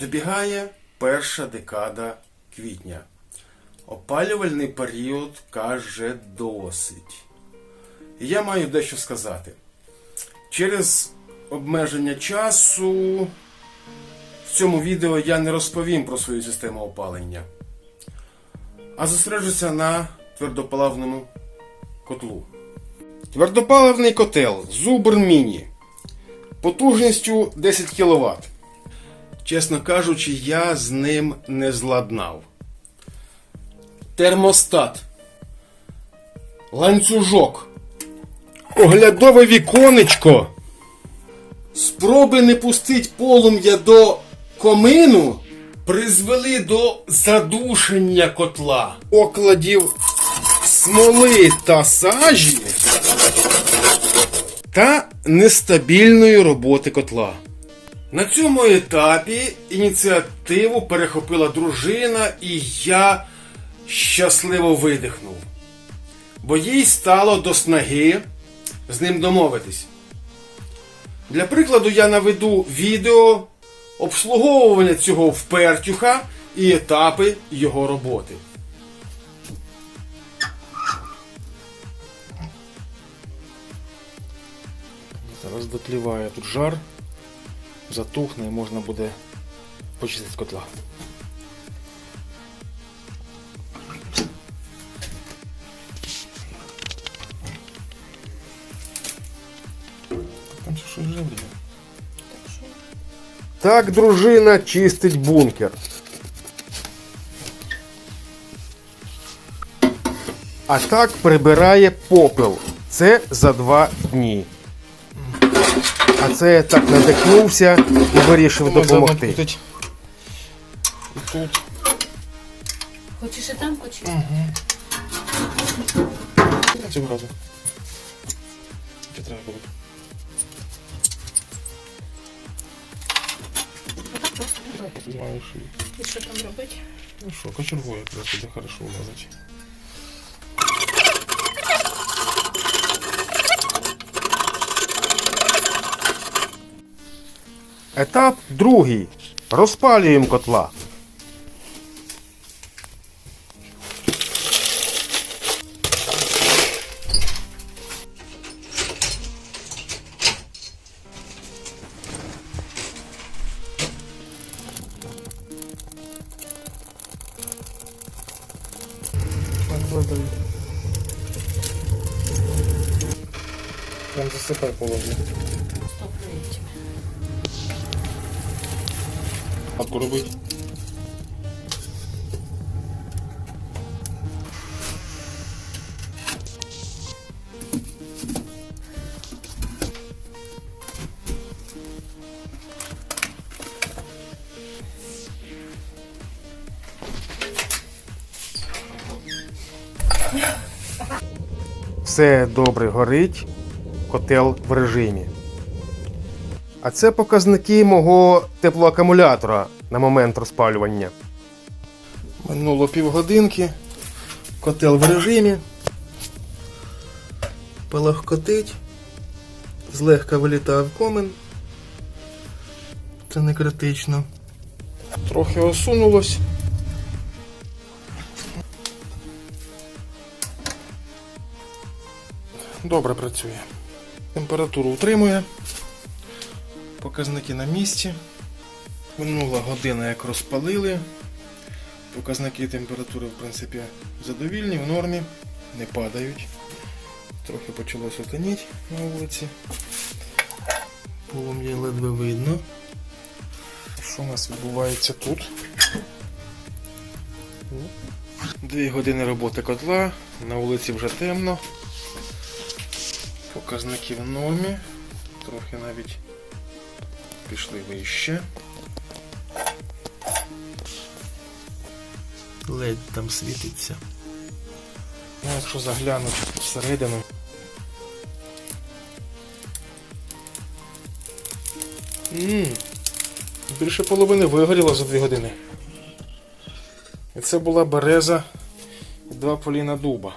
Добігає перша декада квітня. Опалювальний період каже досить. І я маю дещо сказати. Через обмеження часу в цьому відео я не розповім про свою систему опалення, а зосереджуся на твердопаливному котлу. Твердопаливний котел Зубр Міні потужністю 10 кВт. Чесно кажучи, я з ним не зладнав. Термостат. Ланцюжок. Оглядове віконечко. Спроби не пустить полум'я до комину призвели до задушення котла. Окладів смоли та сажі та нестабільної роботи котла. На цьому етапі ініціативу перехопила дружина, і я щасливо видихнув. Бо їй стало до снаги з ним домовитись. Для прикладу я наведу відео обслуговування цього впертюха і етапи його роботи. Зараз дотліває тут жар, затухне і можна буде почистити котла. Там ще щось жевріє. Так дружина чистить бункер. А так прибирає попел. Це за два дні. А це я так надихнувся і вирішив допомогти. Тут. Хочеш і там почистити? Цього разу. Чи треба було? Що. І що там робити? Ну що, кочергує якраз буде хорошо вмазати. Етап другий. Розпалюємо котла. Прям засипай половину. Хатку робить. Все добре горить, котел в режимі. А це показники мого теплоакумулятора на момент розпалювання. Минуло півгодинки. Котел в режимі. Палахкотить. Злегка вилітає в комен. Це не критично. Трохи осунулось. Добре працює. Температуру утримує. Показники на місці. Минула година, як розпалили. Показники температури, в принципі, задовільні, в нормі, не падають. Трохи почало сутеніти на вулиці. Полум'я ледве видно. Що у нас відбувається тут? Дві години роботи котла, на вулиці вже темно. Показники в нормі. Трохи навіть пішли вище. Ледь там світиться. Ну, якщо заглянути всередину. Ммм, більше половини вигоріло за дві години. І це була береза і два поліна дуба.